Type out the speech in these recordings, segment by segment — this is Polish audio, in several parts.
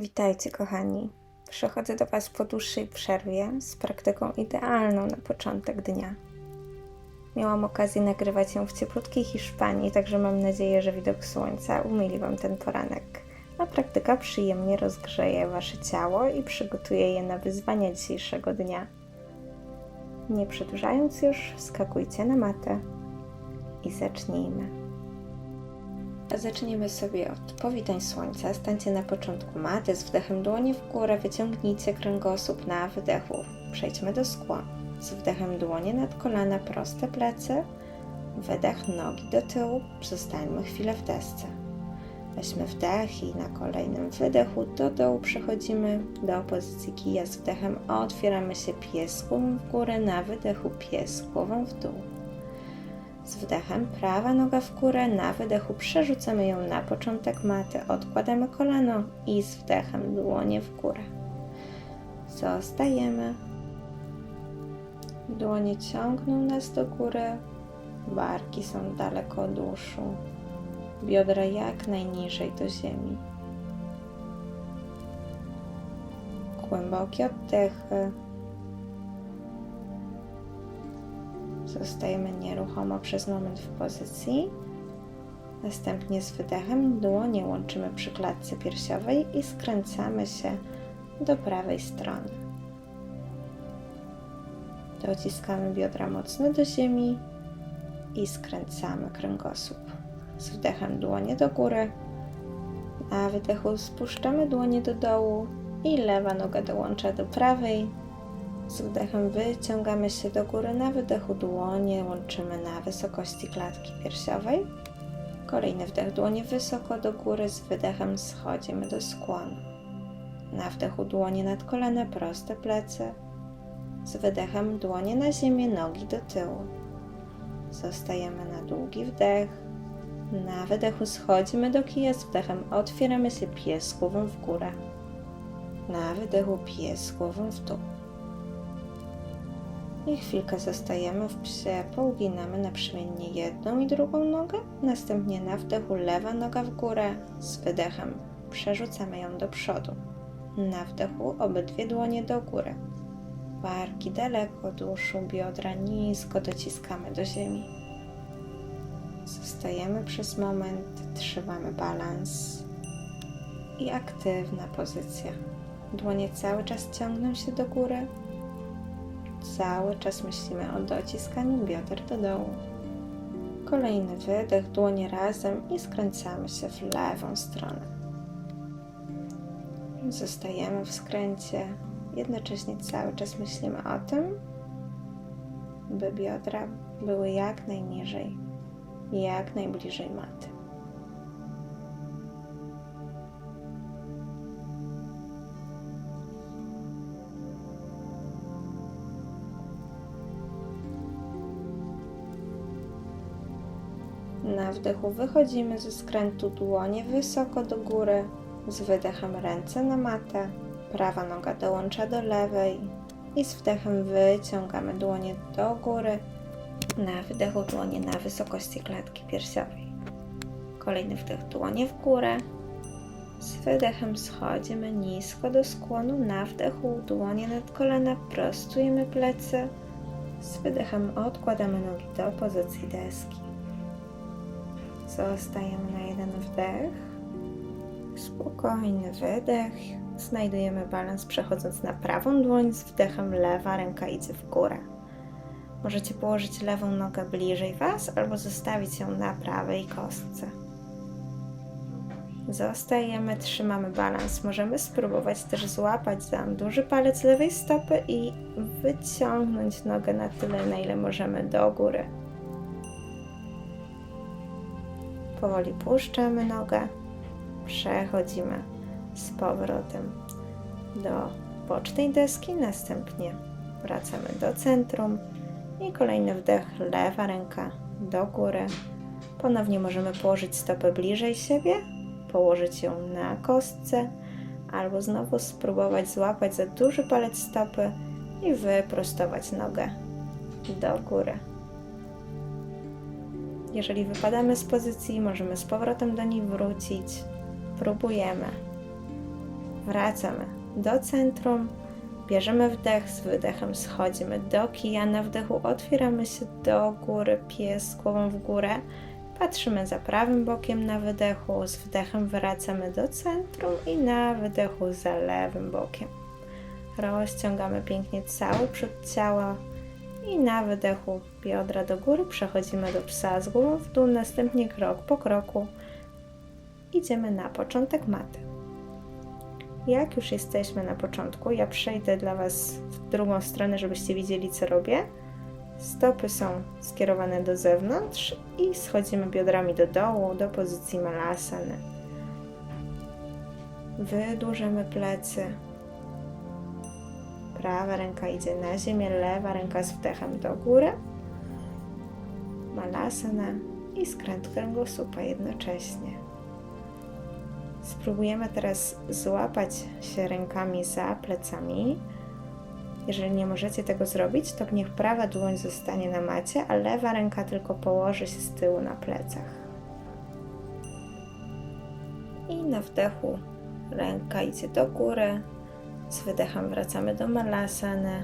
Witajcie, kochani. Przychodzę do Was po dłuższej przerwie z praktyką idealną na początek dnia. Miałam okazję nagrywać ją w cieplutkiej Hiszpanii, także mam nadzieję, że widok słońca umili Wam ten poranek. A praktyka przyjemnie rozgrzeje Wasze ciało i przygotuje je na wyzwania dzisiejszego dnia. Nie przedłużając już, skakujcie na matę i zacznijmy. Zaczniemy sobie od powitań słońca. Stańcie na początku maty z wdechem dłonie w górę, wyciągnijcie kręgosłup na wydechu. Przejdźmy do skłonu. Z wdechem dłonie nad kolana, proste plecy. Wydech nogi do tyłu. Zostańmy chwilę w desce. Weźmy wdech i na kolejnym wydechu do dołu przechodzimy do pozycji kija z wdechem. Otwieramy się pies głową w górę, na wydechu pies głową w dół. Z wdechem prawa noga w górę, na wydechu przerzucamy ją na początek maty, odkładamy kolano i z wdechem dłonie w górę. Zostajemy. Dłonie ciągną nas do góry, barki są daleko od uszu, biodra jak najniżej do ziemi. Głębokie oddechy. Zostajemy nieruchomo przez moment w pozycji. Następnie z wydechem dłonie łączymy przy klatce piersiowej i skręcamy się do prawej strony. Dociskamy biodra mocno do ziemi i skręcamy kręgosłup. Z wdechem dłonie do góry. Na wydechu spuszczamy dłonie do dołu i lewa noga dołącza do prawej, z wdechem wyciągamy się do góry, na wydechu dłonie łączymy na wysokości klatki piersiowej. Kolejny wdech dłonie wysoko do góry, z wydechem schodzimy do skłonu. Na wdechu dłonie nad kolana, proste plecy. Z wydechem dłonie na ziemię, nogi do tyłu. Zostajemy na długi wdech. Na wydechu schodzimy do kija, z wdechem otwieramy się pies głową w górę. Na wydechu pies głową w dół. I chwilkę zostajemy w psie, pouginamy naprzemiennie jedną i drugą nogę, następnie na wdechu lewa noga w górę, z wydechem przerzucamy ją do przodu. Na wdechu obydwie dłonie do góry. Barki daleko od uszu, biodra nisko dociskamy do ziemi. Zostajemy przez moment, trzymamy balans i aktywna pozycja. Dłonie cały czas ciągną się do góry, Cały czas myślimy o dociskaniu bioder do dołu. Kolejny wydech, dłonie razem i skręcamy się w lewą stronę. Zostajemy w skręcie, jednocześnie cały czas myślimy o tym, by biodra były jak najniżej, jak najbliżej maty. Na wdechu. Wychodzimy ze skrętu dłonie wysoko do góry, z wydechem ręce na matę, prawa noga dołącza do lewej. I z wdechem wyciągamy dłonie do góry, na wydechu dłonie na wysokości klatki piersiowej. Kolejny wdech dłonie w górę, z wydechem schodzimy nisko do skłonu, na wdechu dłonie nad kolana, prostujemy plecy, z wydechem odkładamy nogi do pozycji deski. Zostajemy na jeden wdech, spokojny wydech. Znajdujemy balans przechodząc na prawą dłoń z wdechem lewa ręka idzie w górę. Możecie położyć lewą nogę bliżej Was albo zostawić ją na prawej kostce. Zostajemy, trzymamy balans. Możemy spróbować też złapać za duży palec lewej stopy i wyciągnąć nogę na tyle, na ile możemy do góry. Powoli puszczamy nogę, przechodzimy z powrotem do bocznej deski, następnie wracamy do centrum i kolejny wdech, lewa ręka do góry. Ponownie możemy położyć stopę bliżej siebie, położyć ją na kostce, albo znowu spróbować złapać za duży palec stopy i wyprostować nogę do góry. Jeżeli wypadamy z pozycji, możemy z powrotem do niej wrócić. Próbujemy. Wracamy do centrum, bierzemy wdech, z wydechem schodzimy do kija, na wdechu otwieramy się do góry, pies głową w górę, patrzymy za prawym bokiem na wydechu, z wdechem wracamy do centrum i na wydechu za lewym bokiem. Rozciągamy pięknie cały przód ciała i na wydechu biodra do góry przechodzimy do psa z głową w dół, następnie krok po kroku idziemy na początek maty. Jak już jesteśmy na początku, ja przejdę dla Was w drugą stronę, żebyście widzieli, co robię. Stopy są skierowane do zewnątrz i schodzimy biodrami do dołu, do pozycji malasany. Wydłużamy plecy. Prawa ręka idzie na ziemię, lewa ręka z wdechem do góry. Malasana i skręt kręgosłupa jednocześnie. Spróbujemy teraz złapać się rękami za plecami. Jeżeli nie możecie tego zrobić, to niech prawa dłoń zostanie na macie, a lewa ręka tylko położy się z tyłu na plecach. I na wdechu ręka idzie do góry, z wydechem wracamy do malasany.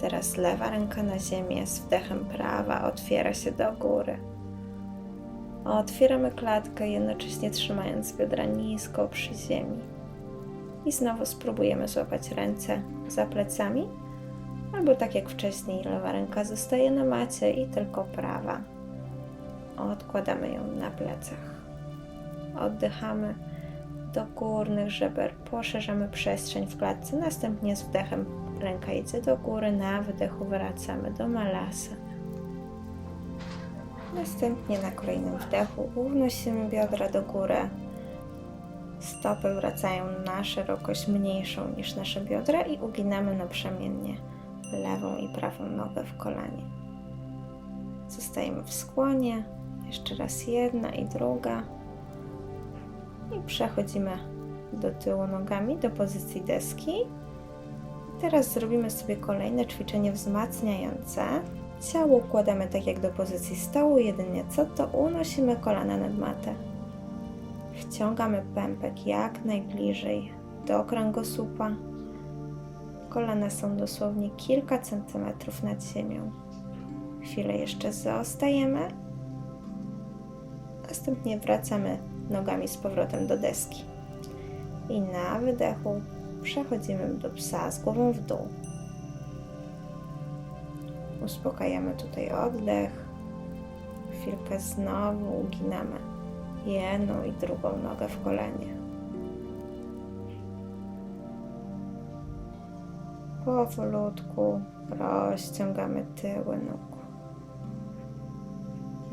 Teraz lewa ręka na ziemię, z wdechem prawa otwiera się do góry. Otwieramy klatkę, jednocześnie trzymając biodra nisko przy ziemi. I znowu spróbujemy złapać ręce za plecami, albo tak jak wcześniej, lewa ręka zostaje na macie i tylko prawa. Odkładamy ją na plecach. Oddychamy do górnych żeber, poszerzamy przestrzeń w klatce, następnie z wdechem ręka idzie do góry, na wydechu wracamy do malasy. Następnie na kolejnym wdechu unosimy biodra do góry. Stopy wracają na szerokość mniejszą niż nasze biodra i uginamy naprzemiennie lewą i prawą nogę w kolanie. Zostajemy w skłonie. Jeszcze raz jedna i druga. I przechodzimy do tyłu nogami do pozycji deski. Teraz zrobimy sobie kolejne ćwiczenie wzmacniające. Ciało układamy tak jak do pozycji stołu, jedynie co to unosimy kolana nad matę. Wciągamy pępek jak najbliżej do kręgosłupa. Kolana są dosłownie kilka centymetrów nad ziemią. Chwilę jeszcze zostajemy. Następnie wracamy nogami z powrotem do deski. I na wydechu przechodzimy do psa z głową w dół. Uspokajamy tutaj oddech. Chwilkę znowu uginamy jedną i drugą nogę w kolenie. Powolutku rozciągamy tyły nóg.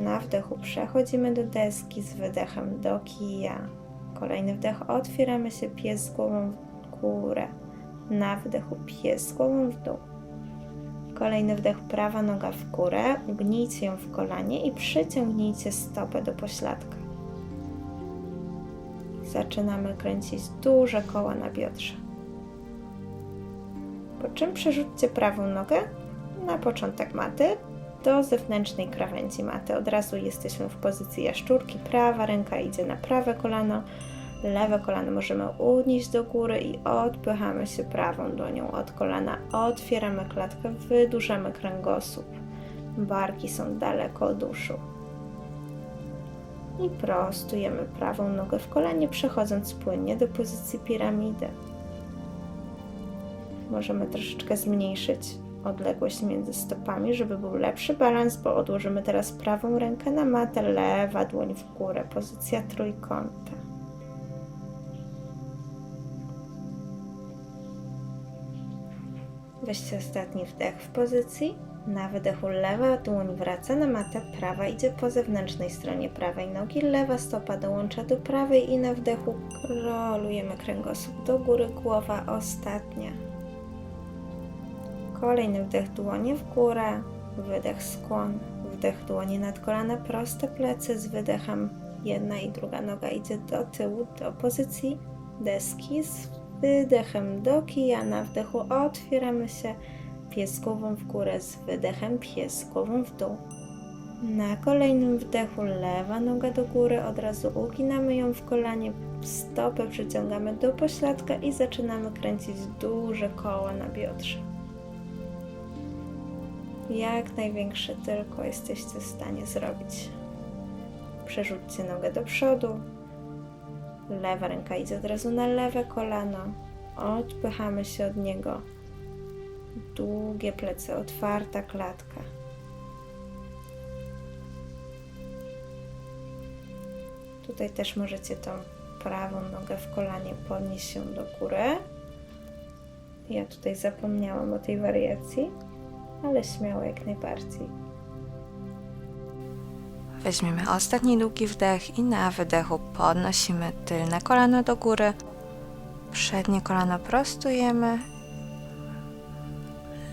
Na wdechu przechodzimy do deski z wydechem do kija. Kolejny wdech otwieramy się pies głową w górę. Na wdechu pies głową w dół. Kolejny wdech, prawa noga w górę, ugnijcie ją w kolanie i przyciągnijcie stopę do pośladka. Zaczynamy kręcić duże koła na biodrze. Po czym przerzućcie prawą nogę na początek maty do zewnętrznej krawędzi maty. Od razu jesteśmy w pozycji jaszczurki. Prawa ręka idzie na prawe kolano, lewe kolano możemy unieść do góry i odpychamy się prawą dłonią od kolana. Otwieramy klatkę, wydłużamy kręgosłup. Barki są daleko od uszu. I prostujemy prawą nogę w kolanie, przechodząc płynnie do pozycji piramidy. Możemy troszeczkę zmniejszyć odległość między stopami, żeby był lepszy balans, bo odłożymy teraz prawą rękę na matę, lewa dłoń w górę, pozycja trójkąta. Weźcie ostatni wdech w pozycji. Na wydechu lewa dłoń wraca na matę, prawa idzie po zewnętrznej stronie prawej nogi, lewa stopa dołącza do prawej i na wdechu rolujemy kręgosłup do góry, głowa ostatnia. Kolejny wdech dłonie w górę, wydech skłon, wdech dłonie nad kolana, proste plecy z wydechem. Jedna i druga noga idzie do tyłu, do pozycji deski z wydechem do kija, na wdechu otwieramy się, pies głową w górę z wydechem, pies głową w dół. Na kolejnym wdechu lewa noga do góry, od razu uginamy ją w kolanie, stopę przyciągamy do pośladka i zaczynamy kręcić duże koła na biodrze. Jak największe tylko jesteście w stanie zrobić. Przerzućcie nogę do przodu. Lewa ręka idzie od razu na lewe kolano. Odpychamy się od niego. Długie plecy, otwarta klatka. Tutaj też możecie tą prawą nogę w kolanie podnieść się do góry. Ja tutaj zapomniałam o tej wariacji, ale śmiało jak najbardziej. Weźmiemy ostatni długi wdech i na wydechu podnosimy tylne kolano do góry. Przednie kolano prostujemy.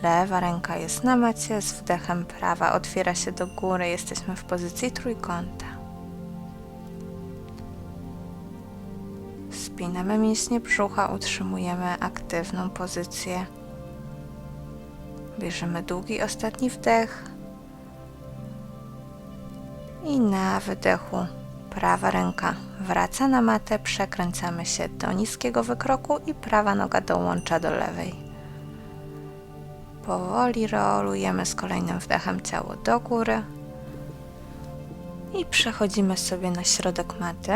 Lewa ręka jest na macie, z wdechem prawa otwiera się do góry. Jesteśmy w pozycji trójkąta. Spinamy mięśnie brzucha, utrzymujemy aktywną pozycję. Bierzemy długi ostatni wdech. I na wydechu prawa ręka wraca na matę, przekręcamy się do niskiego wykroku i prawa noga dołącza do lewej. Powoli rolujemy z kolejnym wdechem ciało do góry i przechodzimy sobie na środek maty.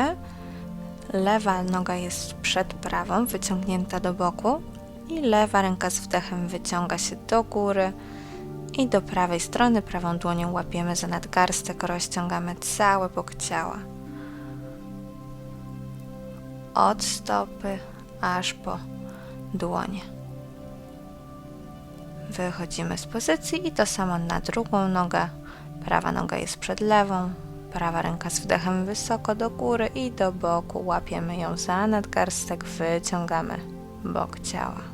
Lewa noga jest przed prawą, wyciągnięta do boku i lewa ręka z wdechem wyciąga się do góry i do prawej strony prawą dłonią łapiemy za nadgarstek, rozciągamy cały bok ciała. Od stopy aż po dłonie. Wychodzimy z pozycji i to samo na drugą nogę. Prawa noga jest przed lewą, prawa ręka z wdechem wysoko do góry i do boku. Łapiemy ją za nadgarstek, wyciągamy bok ciała.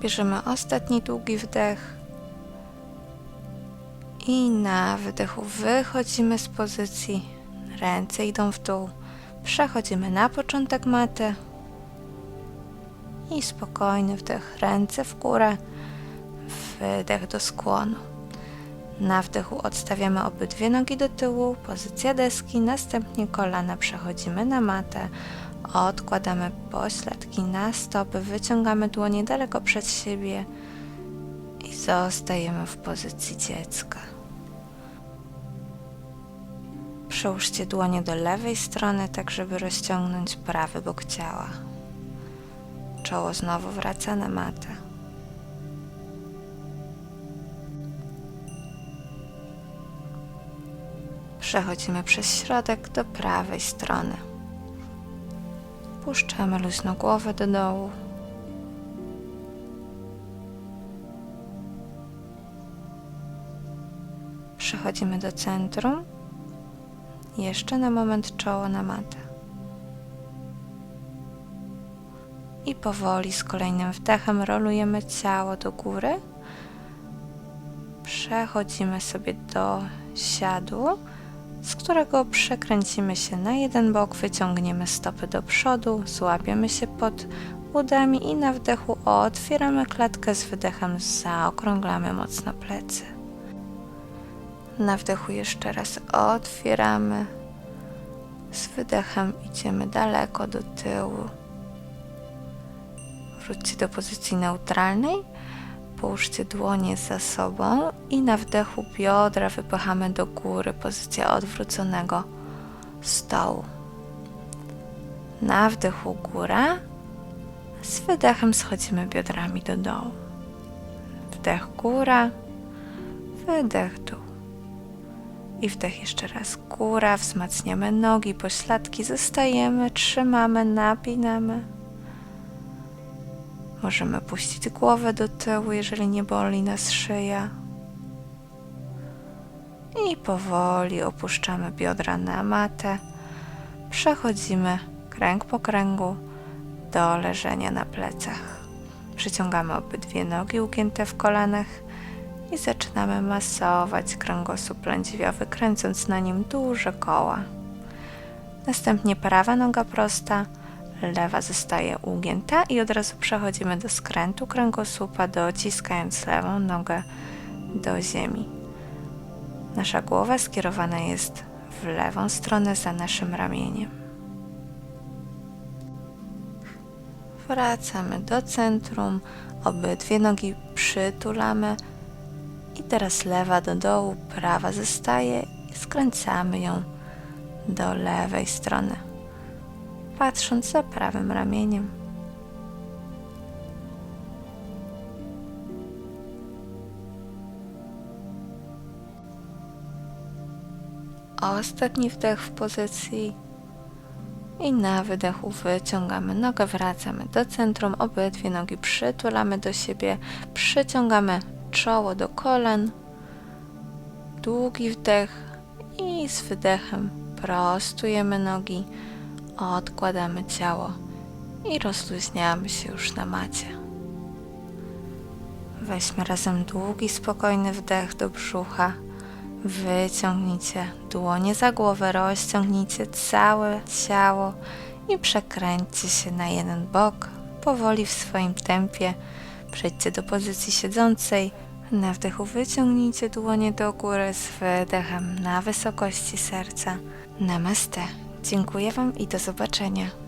Bierzemy ostatni długi wdech. I na wydechu wychodzimy z pozycji. Ręce idą w dół. Przechodzimy na początek maty. I spokojny wdech, ręce w górę. Wydech do skłonu. Na wdechu odstawiamy obydwie nogi do tyłu, pozycja deski, następnie kolana przechodzimy na matę. Odkładamy pośladki na stopy, wyciągamy dłonie daleko przed siebie i zostajemy w pozycji dziecka. Przełóżcie dłonie do lewej strony, tak żeby rozciągnąć prawy bok ciała. Czoło znowu wraca na matę. Przechodzimy przez środek do prawej strony. Puszczamy luźno głowę do dołu. Przechodzimy do centrum. Jeszcze na moment czoło na matę. I powoli z kolejnym wdechem rolujemy ciało do góry. Przechodzimy sobie do siadu z którego przekręcimy się na jeden bok, wyciągniemy stopy do przodu, złapiemy się pod udami i na wdechu otwieramy klatkę z wydechem, zaokrąglamy mocno plecy. Na wdechu jeszcze raz otwieramy, z wydechem idziemy daleko do tyłu. Wróćcie do pozycji neutralnej Połóżcie dłonie za sobą i na wdechu biodra wypychamy do góry, pozycja odwróconego stołu. Na wdechu góra, z wydechem schodzimy biodrami do dołu. Wdech góra, wydech dół. I wdech jeszcze raz góra, wzmacniamy nogi, pośladki, zostajemy, trzymamy, napinamy. Możemy puścić głowę do tyłu, jeżeli nie boli nas szyja. I powoli opuszczamy biodra na matę. Przechodzimy kręg po kręgu do leżenia na plecach. Przyciągamy obydwie nogi ugięte w kolanach i zaczynamy masować kręgosłup lędźwiowy, kręcąc na nim duże koła. Następnie prawa noga prosta, lewa zostaje ugięta i od razu przechodzimy do skrętu kręgosłupa, dociskając lewą nogę do ziemi. Nasza głowa skierowana jest w lewą stronę za naszym ramieniem. Wracamy do centrum, obydwie nogi przytulamy i teraz lewa do dołu, prawa zostaje i skręcamy ją do lewej strony, patrząc za prawym ramieniem. Ostatni wdech w pozycji i na wydechu wyciągamy nogę, wracamy do centrum, obydwie nogi przytulamy do siebie, przyciągamy czoło do kolan, długi wdech i z wydechem prostujemy nogi, odkładamy ciało i rozluźniamy się już na macie. Weźmy razem długi, spokojny wdech do brzucha. Wyciągnijcie dłonie za głowę, rozciągnijcie całe ciało i przekręćcie się na jeden bok, powoli w swoim tempie. Przejdźcie do pozycji siedzącej. Na wdechu wyciągnijcie dłonie do góry z wydechem na wysokości serca. Namaste. Dziękuję Wam i do zobaczenia.